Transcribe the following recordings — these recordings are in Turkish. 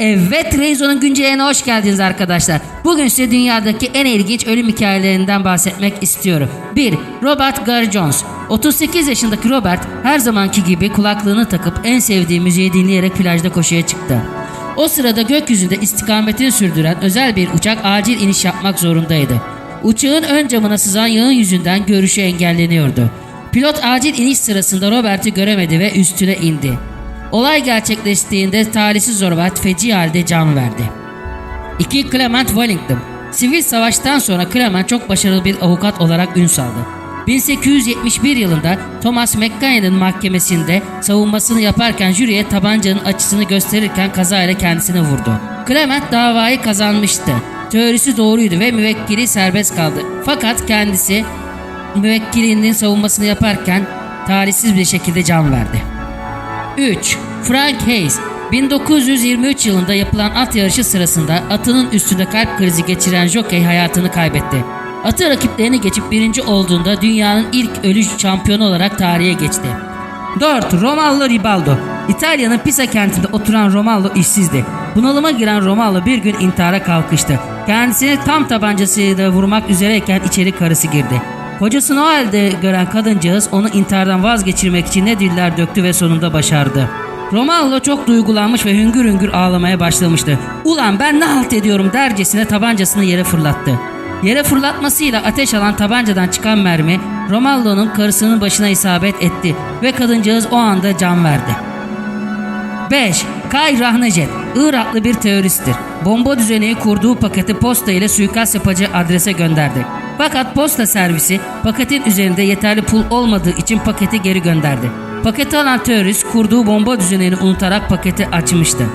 Evet Reizo'nun güncellerine hoş geldiniz arkadaşlar. Bugün size dünyadaki en ilginç ölüm hikayelerinden bahsetmek istiyorum. 1. Robert Gary Jones 38 yaşındaki Robert her zamanki gibi kulaklığını takıp en sevdiği müziği dinleyerek plajda koşuya çıktı. O sırada gökyüzünde istikametini sürdüren özel bir uçak acil iniş yapmak zorundaydı. Uçağın ön camına sızan yağın yüzünden görüşü engelleniyordu. Pilot acil iniş sırasında Robert'i göremedi ve üstüne indi. Olay gerçekleştiğinde talihsiz Robert feci halde can verdi. 2. Clement Wellington Sivil savaştan sonra Clement çok başarılı bir avukat olarak ün saldı. 1871 yılında Thomas McGuire'ın mahkemesinde savunmasını yaparken jüriye tabancanın açısını gösterirken kazayla kendisini vurdu. Clement davayı kazanmıştı. Teorisi doğruydu ve müvekkili serbest kaldı. Fakat kendisi müvekkilinin savunmasını yaparken talihsiz bir şekilde can verdi. 3. Frank Hayes 1923 yılında yapılan at yarışı sırasında atının üstünde kalp krizi geçiren jockey hayatını kaybetti. Atı rakiplerini geçip birinci olduğunda dünyanın ilk ölü şampiyonu olarak tarihe geçti. 4. Romallo Ribaldo İtalya'nın Pisa kentinde oturan Romallo işsizdi. Bunalıma giren Romallo bir gün intihara kalkıştı. Kendisini tam tabancasıyla vurmak üzereyken içeri karısı girdi. Kocasını o halde gören kadıncağız onu intihardan vazgeçirmek için ne diller döktü ve sonunda başardı. Romallo çok duygulanmış ve hüngür hüngür ağlamaya başlamıştı. Ulan ben ne halt ediyorum dercesine tabancasını yere fırlattı. Yere fırlatmasıyla ateş alan tabancadan çıkan mermi Romallo'nun karısının başına isabet etti ve kadıncağız o anda can verdi. 5. Kay Rahnejet, Iraklı bir teröristtir. Bomba düzeneyi kurduğu paketi posta ile suikast yapıcı adrese gönderdi. Fakat posta servisi paketin üzerinde yeterli pul olmadığı için paketi geri gönderdi. Paketi alan terörist kurduğu bomba düzenini unutarak paketi açmıştı.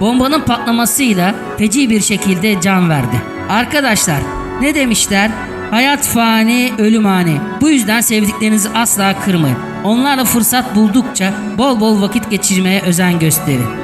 Bombanın patlamasıyla feci bir şekilde can verdi. Arkadaşlar ne demişler? Hayat fani, ölüm ani. Bu yüzden sevdiklerinizi asla kırmayın. Onlarla fırsat buldukça bol bol vakit geçirmeye özen gösterin.